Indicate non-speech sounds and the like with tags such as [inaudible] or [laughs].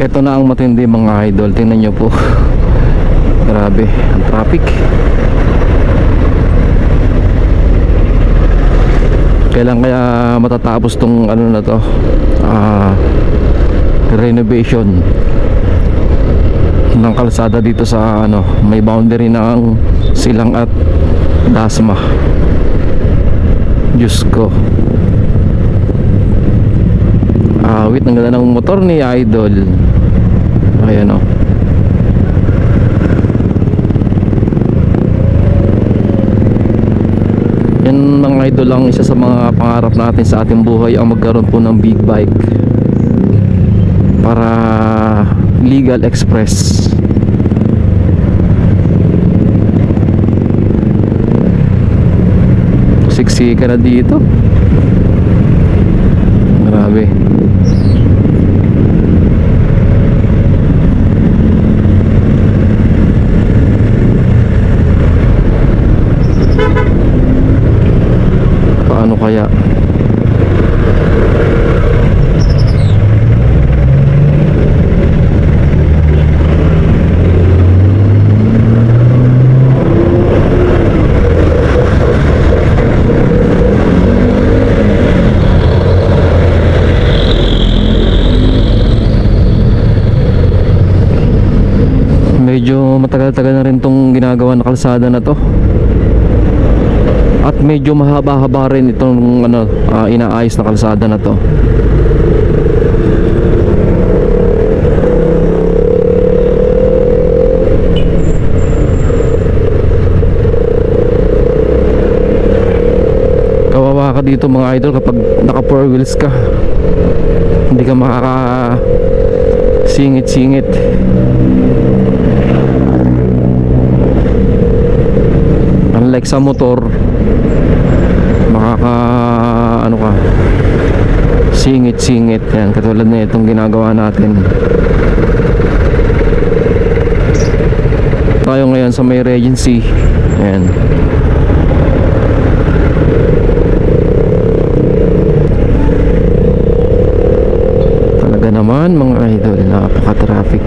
Ito na ang matindi mga idol. Tingnan nyo po. [laughs] Grabe, ang traffic. Kailan kaya matatapos tong ano na to? Ah, renovation ng kalsada dito sa ano, may boundary ng Silang at Dasma. Diyos ko. Awit ng ganda ng motor ni Idol. Ayan o. Yan mga idol lang isa sa mga pangarap natin sa ating buhay ang magkaroon po ng big bike para legal express siksi ka na dito grabe paano kaya? Medyo matagal-tagal na rin tong ginagawa na kalsada na to at medyo mahaba-haba rin itong ano, ah, inaayos na kalsada na to. Kawawa ka dito mga idol kapag naka four wheels ka. Hindi ka makaka singit-singit unlike sa motor makaka ano ka? Singit-singit. Yan katulad na itong ginagawa natin. Tayo ngayon sa may regency. Ayan talaga naman mga idol. Napaka traffic